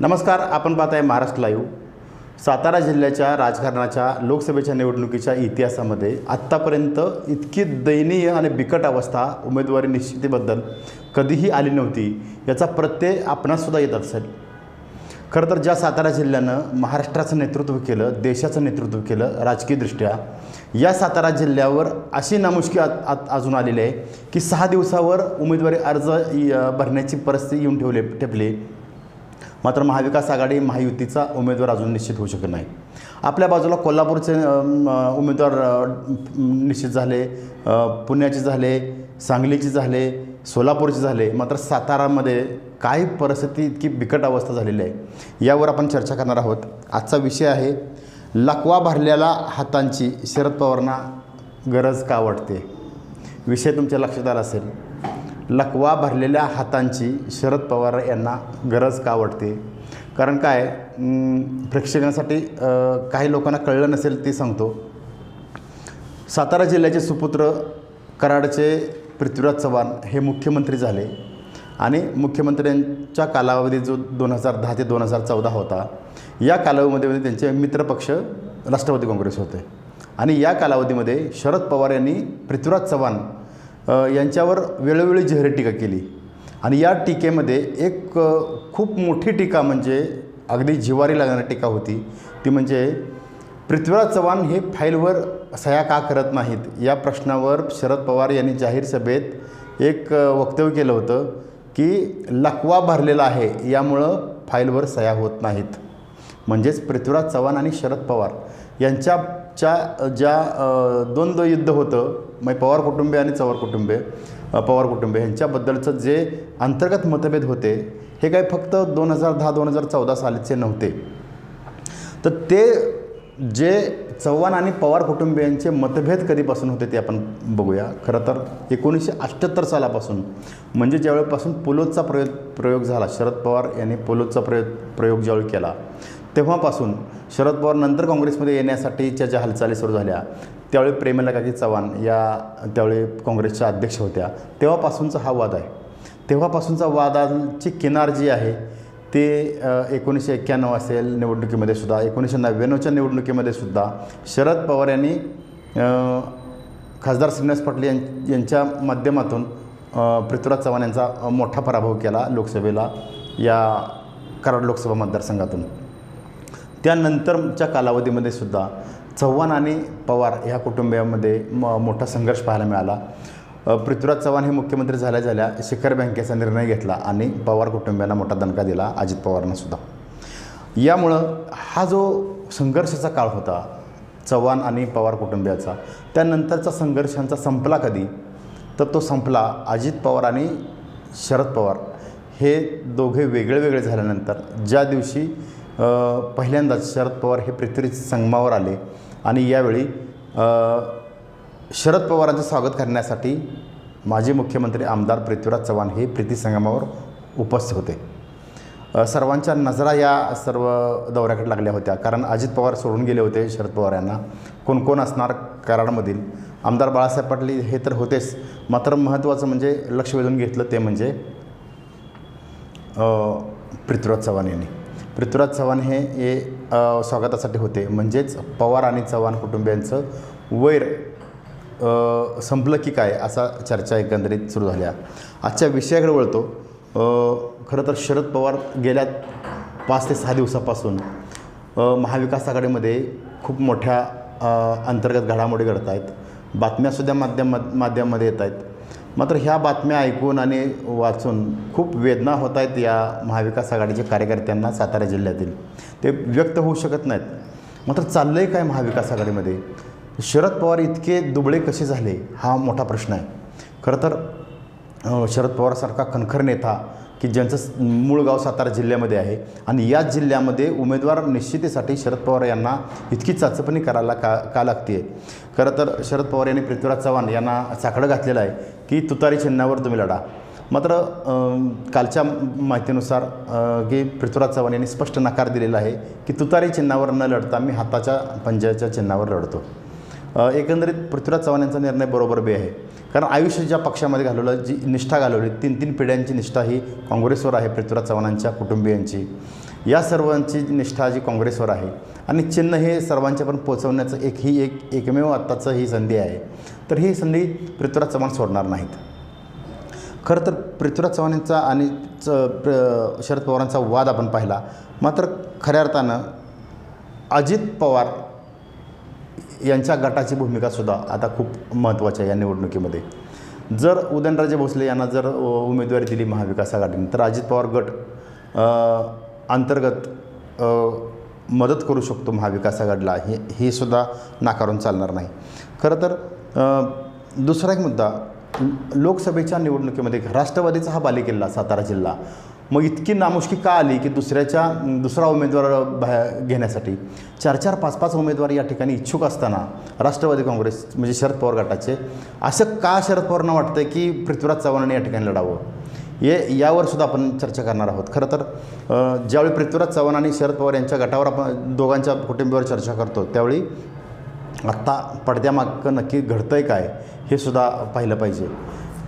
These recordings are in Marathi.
नमस्कार आपण पाहत आहे महाराष्ट्र लाईव्ह सातारा जिल्ह्याच्या राजकारणाच्या लोकसभेच्या निवडणुकीच्या इतिहासामध्ये आत्तापर्यंत इतकी दयनीय आणि बिकट अवस्था उमेदवारी निश्चितीबद्दल कधीही आली नव्हती याचा प्रत्यय आपणासुद्धा येत असेल. खरं तर ज्या सातारा जिल्ह्यानं महाराष्ट्राचं नेतृत्व केलं देशाचं नेतृत्व केलं राजकीयदृष्ट्या या सातारा जिल्ह्यावर अशी नामुष्की आ अजून आलेली आहे की सहा दिवसावर उमेदवारी अर्ज भरण्याची परिस्थिती येऊन ठेवले ठेपली. मात्र महाविकास आघाडी महायुतीचा उमेदवार अजून निश्चित होऊ शकत नाही. आपल्या बाजूला कोल्हापूरचे उमेदवार निश्चित झाले पुण्याचे झाले सांगलीचे झाले सोलापूरचे झाले मात्र सातारामध्ये काय परिस्थिती इतकी बिकट अवस्था झालेली आहे. यावर आपण चर्चा करणार आहोत. आजचा विषय आहे लकवा भरलेल्या हातांची शरद पवारांना गरज का वाटते? विषय तुमच्या लक्षात आला असेल. लकवा भरलेल्या हातांची शरद पवार यांना गरज का वाटते? कारण काय प्रेक्षकांसाठी काही लोकांना कळलं नसेल ते सांगतो. सातारा जिल्ह्याचे सुपुत्र कराडचे पृथ्वीराज चव्हाण हे मुख्यमंत्री झाले आणि मुख्यमंत्र्यांच्या कालावधी जो दोन हजार दहा ते दोन हजार चौदा होता या कालावधीमध्ये म्हणजे त्यांचे मित्रपक्ष राष्ट्रवादी काँग्रेस होते. आणि या कालावधीमध्ये शरद पवार यांनी पृथ्वीराज चव्हाण यांच्यावर वेळोवेळी जाहीर टीका केली. आणि या टीकेमध्ये एक खूप मोठी टीका म्हणजे अगदी जिवारी लागणारी टीका होती. ती म्हणजे पृथ्वीराज चव्हाण हे फाईलवर सह्या का करत नाहीत? या प्रश्नावर शरद पवार यांनी जाहीर सभेत एक वक्तव्य केलं होतं की लकवा भरलेला आहे यामुळं फाईलवर सह्या होत नाहीत. म्हणजेच पृथ्वीराज चव्हाण आणि शरद पवार. यांच्याच्या ज्या द्वंद्व युद्ध होतं मग पवार कुटुंबे आणि चव्हाण कुटुंबे पवार कुटुंबे यांच्याबद्दलचं जे अंतर्गत मतभेद होते हे काय फक्त दोन हजार दहा दोन हजार चौदा सालीचे नव्हते. तर ते जे चव्हाण आणि पवार कुटुंबियांचे मतभेद कधीपासून होते ते आपण बघूया. खरं तर एकोणीसशे अठ्ठ्याहत्तर सालापासून म्हणजे ज्यावेळेपासून पोलोदचा प्रयोग प्रयोग झाला शरद पवार यांनी पोलोदचा प्रयोग प्रयोग ज्यावेळी केला तेव्हापासून शरद पवार नंतर काँग्रेसमध्ये येण्यासाठीच्या ज्या हालचाली सुरू झाल्या त्यावेळी प्रेमला काकी चव्हाण या त्यावेळी काँग्रेसच्या अध्यक्ष होत्या तेव्हापासूनचा हा वाद आहे. तेव्हापासूनचा वादाची किनार जी आहे ते एकोणीसशे एक्क्याण्णव असेल निवडणुकीमध्ये सुद्धा एकोणीसशे नव्याण्णवच्या निवडणुकीमध्ये सुद्धा शरद पवार यांनी खासदार श्रीनिवास पाटील यां यांच्या माध्यमातून पृथ्वीराज चव्हाण यांचा मोठा पराभव केला लोकसभेला या कराड लोकसभा मतदारसंघातून. त्यानंतरच्या कालावधीमध्ये सुद्धा चव्हाण आणि पवार ह्या कुटुंबियामध्ये म मोठा संघर्ष पाहायला मिळाला. पृथ्वीराज चव्हाण हे मुख्यमंत्री झाल्या झाल्या शिखर बँकेचा निर्णय घेतला आणि पवार कुटुंबियांना मोठा दणका दिला अजित पवारनंसुद्धा यामुळं हा जो संघर्षाचा काळ होता चव्हाण आणि पवार कुटुंबियाचा त्यानंतरचा संघर्षांचा संपला कधी? तर तो संपला अजित पवार आणि शरद पवार. हे दोघे वेगळे वेगळे झाल्यानंतर ज्या दिवशी पहिल्यांदाच शरद पवार हे पृथ्वी संगमावर आले. आणि यावेळी शरद पवारांचं स्वागत करण्यासाठी माजी मुख्यमंत्री आमदार पृथ्वीराज चव्हाण हे प्रीती संगमावर उपस्थित होते. सर्वांच्या नजरा या सर्व दौऱ्याकडे लागल्या होत्या. कारण अजित पवार सोडून गेले होते शरद पवार यांना. कोण कोण असणार कराडमधील? आमदार बाळासाहेब पाटील हे तर होतेच. मात्र महत्त्वाचं म्हणजे लक्ष वेधून घेतलं ते म्हणजे पृथ्वीराज चव्हाण यांनी. पृथ्वीराज चव्हाण हे हे स्वागतासाठी होते. म्हणजेच पवार आणि चव्हाण कुटुंबियांचं वैर संपलं की काय असा चर्चा एकंदरीत सुरू झाल्या. आजच्या विषयाकडे वळतो. खरं तर शरद पवार गेल्या पाच ते सहा दिवसापासून महाविकास आघाडीमध्ये खूप मोठ्या अंतर्गत घडामोडी घडत आहेत बातम्यासुद्धा माध्यम माध्यमामध्ये येत आहेत मात्र ह्या बातम्या ऐकून आणि वाचून खूप वेदना होत आहेत या महाविकास आघाडीच्या कार्यकर्त्यांना सातारा जिल्ह्यातील. ते व्यक्त होऊ शकत नाहीत. मात्र चाललं आहे काय महाविकास आघाडीमध्ये? शरद पवार इतके दुबळे कसे झाले? हा मोठा प्रश्न आहे. खरं तर शरद पवारसारखा कणखर नेता की ज्यांचं मूळ गाव सातारा जिल्ह्यामध्ये आहे. आणि याच जिल्ह्यामध्ये उमेदवार निश्चितीसाठी शरद पवार यांना इतकी चाचपणी करायला का का लागते आहे खरं तर शरद पवार यांनी पृथ्वीराज चव्हाण यांना साकडं घातलेलं आहे की तुतारी चिन्हावर तुम्ही लढा. मात्र कालच्या माहितीनुसार की पृथ्वीराज चव्हाण यांनी स्पष्ट नकार दिलेला आहे की तुतारी चिन्हावर न लढता मी हाताच्या पंजाच्या चिन्हावर लढतो. एकंदरीत पृथ्वीराज चव्हाण यांचा निर्णय बरोबर बी आहे. कारण आयुष्य ज्या पक्षामध्ये घालवलं जी निष्ठा घालवली तीन तीन पिढ्यांची निष्ठा ही काँग्रेसवर आहे पृथ्वीराज चव्हाणांच्या कुटुंबियांची. या सर्वांची निष्ठा जी काँग्रेसवर आहे आणि चिन्ह हे सर्वांच्या पण पोचवण्याचं एक ही एक एकमेव आत्ताचं ही संधी आहे. तर ही संधी पृथ्वीराज चव्हाण सोडणार नाहीत. खरं तर पृथ्वीराज चव्हाण यांचा आणि च प्र शरद पवारांचा वाद आपण पाहिला. मात्र खऱ्या अर्थानं अजित पवार यांच्या गटाची भूमिकासुद्धा आता खूप महत्त्वाची आहे या निवडणुकीमध्ये. जर उदयनराजे भोसले यांना जर उमेदवारी दिली महाविकास आघाडीने तर अजित पवार गट अंतर्गत मदत करू शकतो महाविकास आघाडीला. हे हे सुद्धा नाकारून चालणार नाही. खरं तर दुसरा एक मुद्दा लोकसभेच्या निवडणुकीमध्ये राष्ट्रवादीचा हा बालेकिल्ला सातारा जिल्हा मग इतकी नामुष्की का आली की दुसऱ्याच्या दुसरा उमेदवार बाहेर घेण्यासाठी? चार चार पाच पाच उमेदवार या ठिकाणी इच्छुक असताना राष्ट्रवादी काँग्रेस म्हणजे शरद पवार गटाचे असं का शरद पवारांना वाटतं की पृथ्वीराज चव्हाणांनी या ठिकाणी लढावं? हे यावर सुद्धा आपण चर्चा करणार आहोत. खरं तर ज्यावेळी पृथ्वीराज चव्हाण आणि शरद पवार यांच्या गटावर आपण दोघांच्या कुटुंबावर चर्चा करतो त्यावेळी आत्ता पडद्यामागं नक्की घडतं आहे काय हे सुद्धा पाहिलं पाहिजे.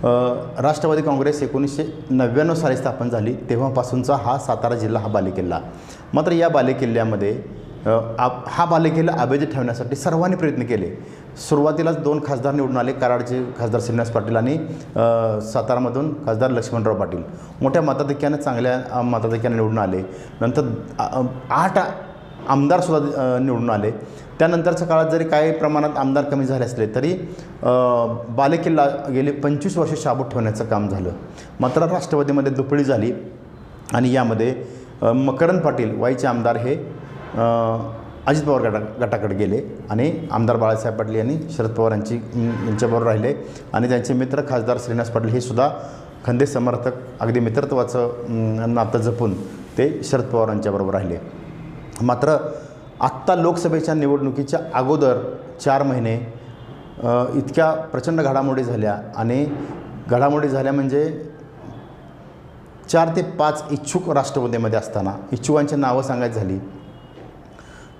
राष्ट्रवादी काँग्रेस एकोणीसशे नव्याण्णव साली स्थापन झाली तेव्हापासूनचा हा सातारा जिल्हा हा बालेकिल्ला. मात्र या बालेकिल्ल्यामध्ये आप हा बालेकिल्ला अभेदित ठेवण्यासाठी सर्वांनी प्रयत्न केले. सुरुवातीलाच दोन खासदार निवडून आले कराडचे खासदार श्रीनिवास पाटील आणि सातारामधून खासदार लक्ष्मणराव पाटील. मोठ्या मताधिक्याने चांगल्या अ, मताधिक्याने निवडून आले. नंतर आठ आमदारसुद्धा निवडून आले. त्यानंतरच्या काळात जरी काही प्रमाणात आमदार कमी झाले असले तरी बालेकिल्ला गेले पंचवीस वर्ष शाबूत ठेवण्याचं काम झालं. मात्र राष्ट्रवादीमध्ये दुपळी झाली आणि यामध्ये मकरंद पाटील वाईचे आमदार हे अजित पवार गटा गटाकडे गेले आणि आमदार बाळासाहेब पाटील यांनी शरद पवार यांची यांच्याबरोबर राहिले आणि त्यांचे मित्र खासदार श्रीनिवास पाटील हे सुद्धा खंदे समर्थक अगदी मित्रत्वाचं नातं जपून ते शरद पवार यांच्याबरोबर राहिले. मात्र आत्ता लोकसभेच्या निवडणुकीच्या अगोदर चार महिने इतक्या प्रचंड घडामोडी झाल्या आणि घडामोडी झाल्या म्हणजे चार ते पाच इच्छुक राष्ट्रपतीमध्ये असताना इच्छुकांची नावं सांगायची झाली.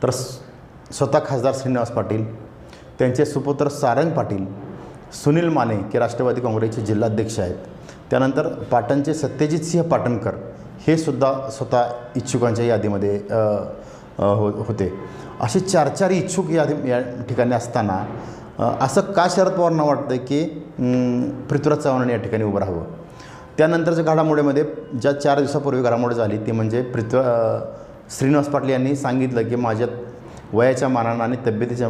तर स्वतः खासदार श्रीनिवास पाटील त्यांचे सुपुत्र सारंग पाटील सुनील माने की राष्ट्रवादी काँग्रेसचे जिल्हाध्यक्ष आहेत. त्यानंतर पाटणचे सत्यजित सिंह पाटणकर हे सुद्धा स्वतः इच्छुकांच्या यादीमध्ये हो होते. असे चार चार इच्छुक यादी या ठिकाणी असताना असं का शरद पवारांना वाटतं की पृथ्वीराज चव्हाण या ठिकाणी उभं राहावं? त्यानंतरच्या घडामोडीमध्ये ज्या चार दिवसापूर्वी घडामोडी झाली ती म्हणजे पृथ्वी श्रीनिवास पाटील यांनी सांगितलं की माझ्या वयाच्या मानानं आणि तब्येतीच्या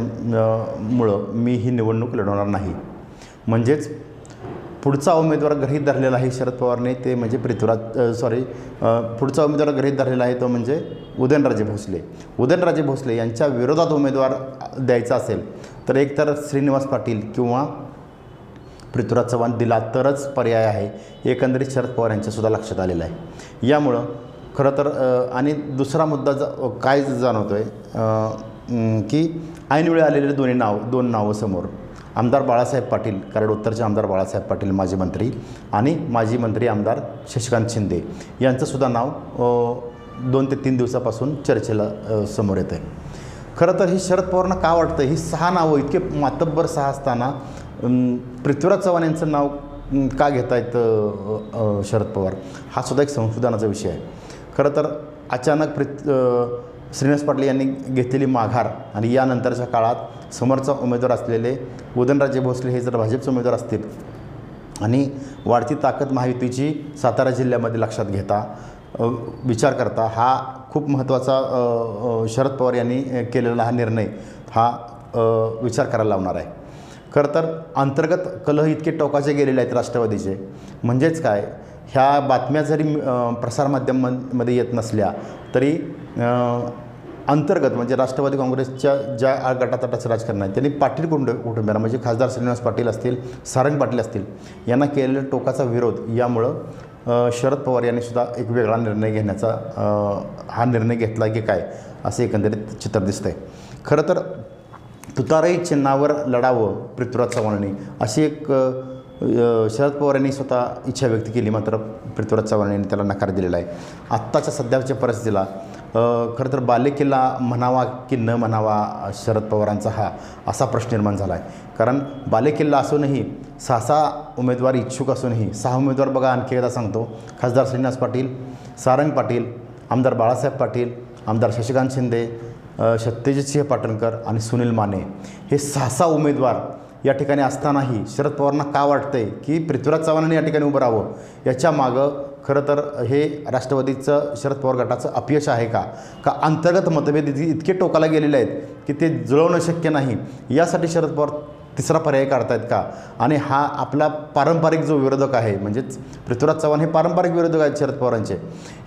मुळं मी ही निवडणूक लढवणार नाही. म्हणजेच पुढचा उमेदवार गृहीत धरलेला आहे शरद पवारने ते म्हणजे पृथ्वीराज सॉरी पुढचा उमेदवार गृहीत धरलेला आहे तो म्हणजे उदयनराजे भोसले. उदयनराजे भोसले यांच्या विरोधात उमेदवार द्यायचा असेल तर एकतर श्रीनिवास पाटील किंवा पृथ्वीराज चव्हाण दिला तरच पर्याय आहे. एकंदरीत शरद पवार यांच्यासुद्धा लक्षात आलेलं आहे. यामुळं खरं तर आणि दुसरा मुद्दा ज काय जाणवतो आहे की ऐनवेळी आलेले दोन्ही नाव दोन नावं समोर. आमदार बाळासाहेब पाटील कराड उत्तरचे आमदार बाळासाहेब पाटील माजी मंत्री आणि माजी मंत्री आमदार शशिकांत शिंदे यांचंसुद्धा नाव दोन ते तीन दिवसापासून चर्चेला समोर येतं आहे खरं तर ही शरद पवारांना का वाटतं ही सहा नावं इतके मातब्बर सहा असताना पृथ्वीराज चव्हाण यांचं नाव का घेता येतं शरद पवार? हा सुद्धा एक संशोधनाचा विषय आहे. खरं तर अचानक पृथ श्रीनिवास पाटील यांनी घेतलेली माघार आणि यानंतरच्या काळात समोरचा उमेदवार असलेले उदयनराजे भोसले हे जर भाजपचे उमेदवार असतील आणि वाढती ताकद महायुतीची सातारा जिल्ह्यामध्ये लक्षात घेता विचार करता हा खूप महत्त्वाचा शरद पवार यांनी केलेला हा निर्णय हा विचार करायला लावणार आहे. खरं तर अंतर्गत कलह इतके टोकाचे गेलेले आहेत राष्ट्रवादीचे. म्हणजेच काय? ह्या बातम्या जरी प्रसारमाध्यमांमध्ये येत नसल्या तरी अंतर्गत म्हणजे राष्ट्रवादी काँग्रेसच्या ज्या गटातटाचं राजकारण आहे त्यांनी पाटील कुंड कुटुंबियांना म्हणजे खासदार श्रीनिवास पाटील असतील सारंग पाटील असतील यांना केलेल्या टोकाचा विरोध यामुळं शरद पवार यांनी सुद्धा एक वेगळा निर्णय घेण्याचा हा निर्णय घेतला की काय असं एकंदरीत चित्र दिसतंय. खरं तर तुताराई चिन्हावर लढावं पृथ्वीराज चव्हाणांनी अशी एक शरद पवार यांनी स्वतः इच्छा व्यक्त केली मात्र पृथ्वीराज चव्हाण यांनी त्याला नकार दिलेला आहे. आत्ताच्या सध्याच्या परिस्थितीला खरं तर बालेकिल्ला म्हणावा की न म्हणावा शरद पवारांचा हा असा प्रश्न निर्माण झाला आहे कारण बालेकिल्ला असूनही सहा सहा उमेदवार इच्छुक असूनही सहा उमेदवार बघा आणखी एकदा सांगतो. खासदार श्रीनिवास पाटील सारंग पाटील आमदार बाळासाहेब पाटील आमदार शशिकांत शिंदे सत्यजितसिंह पाटणकर आणि सुनील माने. हे सहा सहा उमेदवार या ठिकाणी असतानाही शरद पवारांना का वाटतंय की पृथ्वीराज चव्हाणांनी या ठिकाणी उभं राहावं? याच्या मागं खरं तर हे राष्ट्रवादीचं शरद पवार गटाचं अपयश आहे का? का अंतर्गत मतभेद इतके इतके टोकाला गेलेले आहेत की ते जुळवणं शक्य नाही? यासाठी शरद पवार तिसरा पर्याय काढतायत का? आणि हा आपला पारंपरिक जो विरोधक आहे म्हणजेच पृथ्वीराज चव्हाण हे पारंपरिक विरोधक आहेत शरद पवारांचे.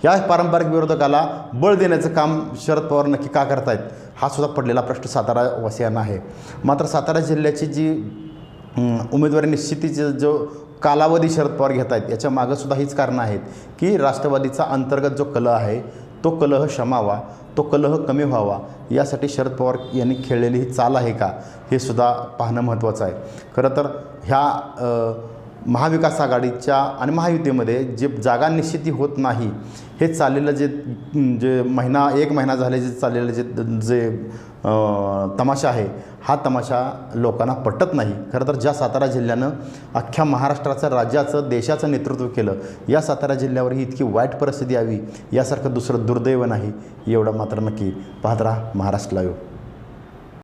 या पारंपरिक विरोधकाला बळ देण्याचं काम शरद पवार नक्की का करतायत? हा सुद्धा पडलेला प्रश्न सातारावासियांना आहे. मात्र सातारा जिल्ह्याची जी उमेदवारी निश्चितीचा जो कालावधी शरद पवार घेत आहेत याच्या मागंसुद्धा हीच कारणं आहेत की राष्ट्रवादीचा अंतर्गत जो कला आहे तो कलह शमावा तो कलह कमी व्हावा यासाठी शरद पवार यांनी खेळलेली ही चाल आहे का? हे सुद्धा पाहणं महत्त्वाचं आहे. खरं तर ह्या महाविकास आघाडीच्या आणि महायुतीमध्ये जे जागा निश्चिती होत नाही हे चाललेलं जे जे महिना एक महिना झाले जे चाललेलं जे जे तमाशा आहे हा तमाशा लोकांना पटत नाही. खरं तर ज्या सातारा जिल्ह्यानं अख्ख्या महाराष्ट्राचं राज्याचं देशाचं नेतृत्व केलं या सातारा जिल्ह्यावर ही इतकी वाईट परिस्थिती यावी यासारखं दुसरं दुर्दैव नाही एवढं मात्र नक्की पाहत राहा महाराष्ट्र लाईव्ह